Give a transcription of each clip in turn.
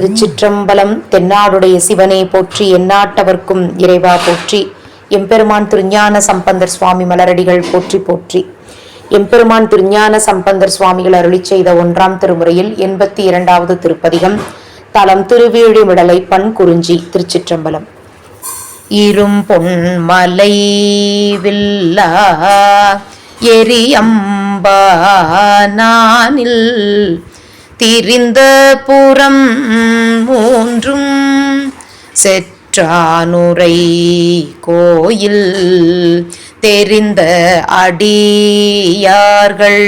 திருச்சிற்றம்பலம் தென்னாடுடைய சிவனே போற்றி எந்நாட்டவர்க்கும் இறைவா போற்றி. எம்பெருமான் திருஞான சம்பந்தர் சுவாமி மலரடிகள் போற்றி போற்றி. எம்பெருமான் திருஞான சம்பந்தர் சுவாமிகள் அருளி செய்த ஒன்றாம் திருமுறையில் எண்பத்தி இரண்டாவது திருப்பதிகம் தலம் திருவேழிமிடலை பண் குறிஞ்சி திருச்சிற்றம்பலம். இரும் பொன்மலை வில்லா எரியம்பானில் திரிந்த புறம் மூன்றும் செற்றானுரை கோயில். தெரிந்த அடியார்கள்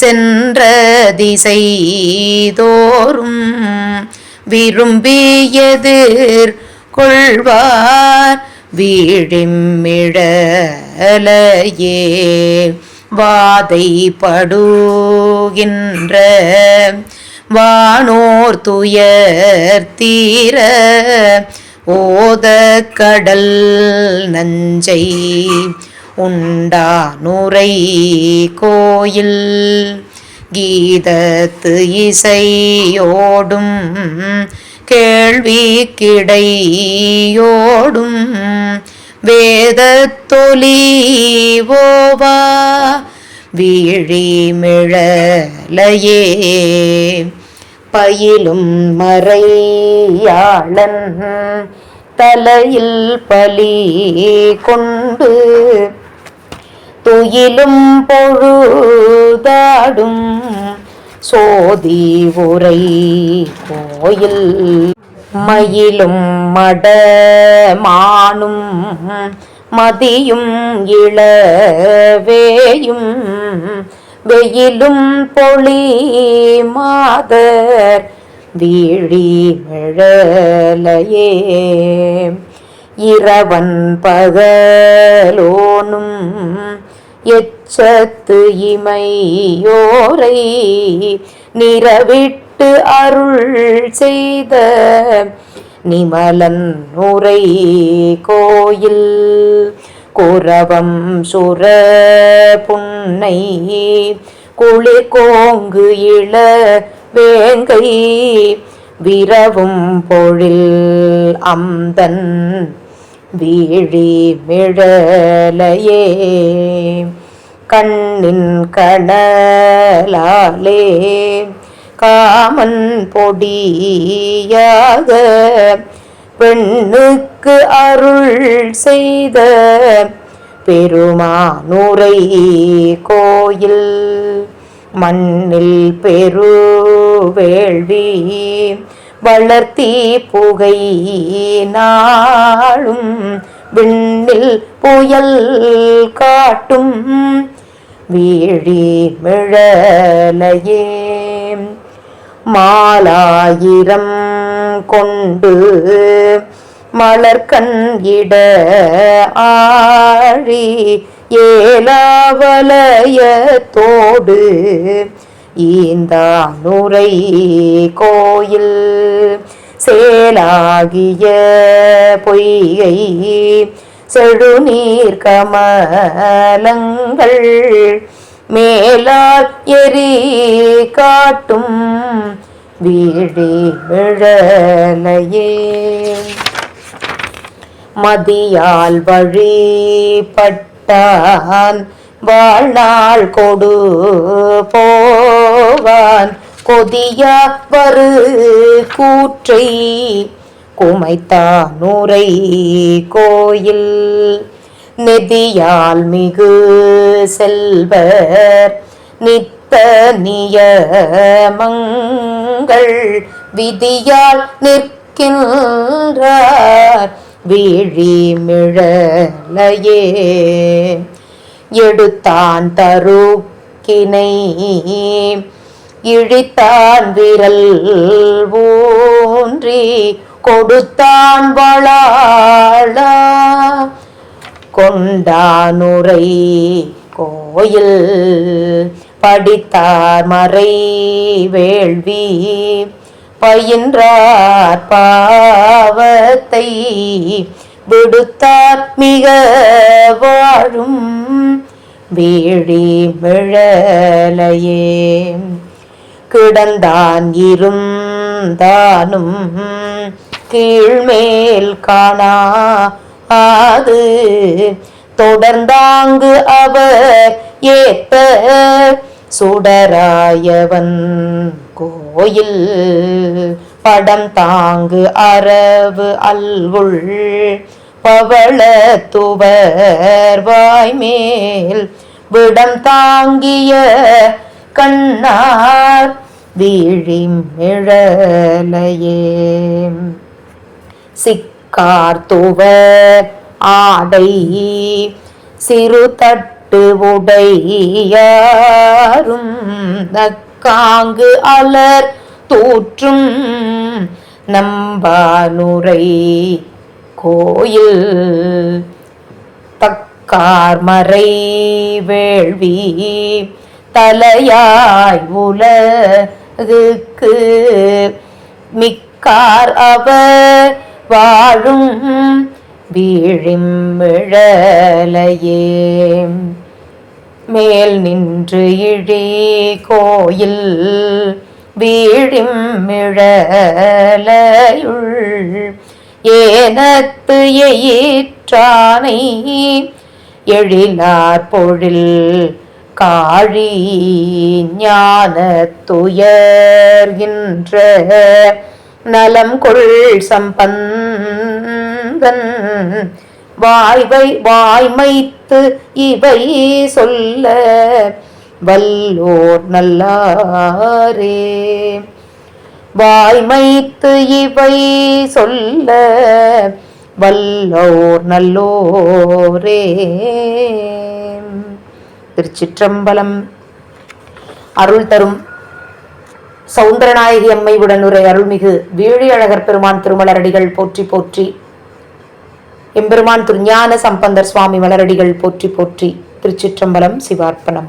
சென்ற திசை தோறும் விரும்பி கொள்வார். வீழிமிழலையே வாதைப்படுகின்ற வானோர் துயர் தீர ஓத கடல் நஞ்சை உண்டானுரை கோயில். கீதத்து இசையோடும் கேள்வி கிடையோடும் வேதத்தொலி ஓவா வீழிமிழலையே பயிலும் மறையாளன் தலையில் பலி கொண்டு துயிலும் பொழுதாடும் சோதி உரை கோயில். மயிலும் மடமானும் மதியும் இளவேயும் வெயிலும் பொழி மாதர் வீழி மிழலையே. இரவன் பகலோனும் எச்சத்து இமையோரை நிறவிட்டு அருள் செய்த நிமலன் உரை கோயில் குரவம் சுர புன்னை குளிர் கோங்கு இள வேங்கை விரவும் பொழில் அந்தன் வீழி மிழலையே. கண்ணின் கணலாலே காமன் பொடியாக பெண்ணுக்கு அருள் செய்த பெருமானுரை கோயில் மண்ணில் பெரு வேள்வி வளர்த்தி புகை நாளும் விண்ணில் புயல் காட்டும் வீழி மிழலையே. மாலாயிரம் கொண்டு மலர்கண் இட ஆழி ஏலாவலயத்தோடு ஈந்தானுரை கோயில் சேலாகிய பொய்யை செழுநீர் கமலங்கள் மேலால் எரி காட்டும் வீடி விழலையே. மதியால் வழிபட்டான் வாழ்நாள் கொடு போவான். கொதியா வரு கூற்றை குமைத்தானுரை கோயில். நெதியால் மிகு செல்வர் நித்த நியமங்கள் விதியால் நிற்கின்றார் வீழிமிழலையே எடுத்தான் தருக்கினை இழித்தான் விரல் ஊன்றி கொடுத்தான் வளாளா. கொண்டானுரை. கோயில் படித்தார் மறை வேள்வி. பயின்றார் பாவத்தை விடுத்தார் மிக வாழும் வீழி மிழலையே. கிடந்தான் இருந்தானும் கீழ்மேல் காணா ஆது தொடர்ந்தாங்கு அவர் ஏத்த சுடராயவன். கோயில் படம் தாங்கு அரவு அல்குள் பவள துவர் வாய்மேல் விடம் தாங்கிய கண்ணார் வீழிமிழலையே. கார்த்துவ ஆடை சிறு தட்டு உடையாரும் நக்காங்கு அலர் தூற்றும் நம்பானுரை கோயில். தக்கார்மறை வேள்வி தலையாய் உலகுக்கு மிக்கார் அவர் பாழும் வீழிமிழலையே. மேல் நின்று இழி கோயில் வீழிம்பிழலையுள் ஏனத்து எயிற்றானை எழிலார் பொழில் காழி ஞான துயர்கின்ற நலம் கொள் சம்பந்த சம்பந்தன் வாய்வை வாய்மைத்து இவை சொல்ல வல்லோர் நல்லாரே. வாய்மைத்து இவை சொல்ல வல்லோர் நல்லோரே. திருச்சிற்றம்பலம் அருள் தரும் சௌந்தரநாயகி அம்மை உடனுரை அருள்மிகு வீழியழகர் பெருமான் திருமலரடிகள் போற்றி போற்றி எம்பெருமான் திருஞான சம்பந்தர் சுவாமி மலரடிகள் போற்றி போற்றி திருச்சிற்றம்பலம் சிவார்ப்பணம்.